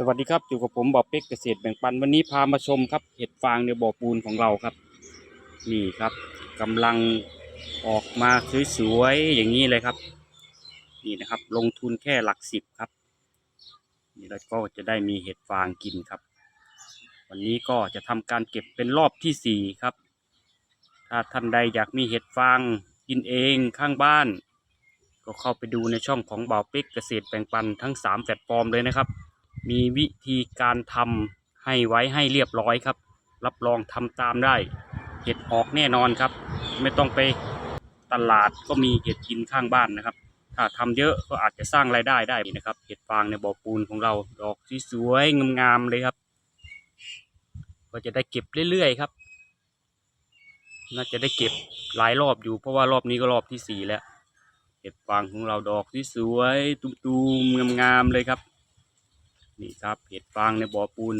สวัสดีครับอยู่กับผมบอบเป็กเกษตรแบ่งปันวันนี้พามาชมครับ เห็ดฟางในบ่อปูนของเราครับ นี่ครับกำลังออกมาสวยๆอย่างนี้เลยครับ นี่นะครับ ลงทุนแค่หลักสิบครับ นี่แล้วก็จะได้มีเห็ดฟางกินครับ วันนี้ก็จะทำการเก็บเป็นรอบที่สี่ครับ ถ้าท่านใดอยากมีเห็ดฟางกินเองข้างบ้าน ก็เข้าไปดูในช่องของบ่าวเป็กเกษตรแบ่งปันทั้งสามแพลตฟอร์มเลยนะครับ มีวิธีการทำให้ไว้ให้เรียบร้อยครับ รับรองทำตามได้ เห็ดออกแน่นอนครับ ไม่ต้องไปตลาดก็มีเห็ดกินข้างบ้านนะครับ ถ้าทำเยอะก็อาจจะสร้างรายได้ได้นะครับ เห็ดฟางในบ่อปูนของเราดอกสวยๆงามๆเลยครับ ก็จะได้เก็บเรื่อยๆครับ น่าจะได้เก็บหลายรอบอยู่เพราะว่ารอบนี้ก็รอบที่สี่แล้ว เห็ดฟางของเราดอกสวยๆตุ้มๆงามๆเลยครับ นี่ครับเห็ดฟางในบ่อปูน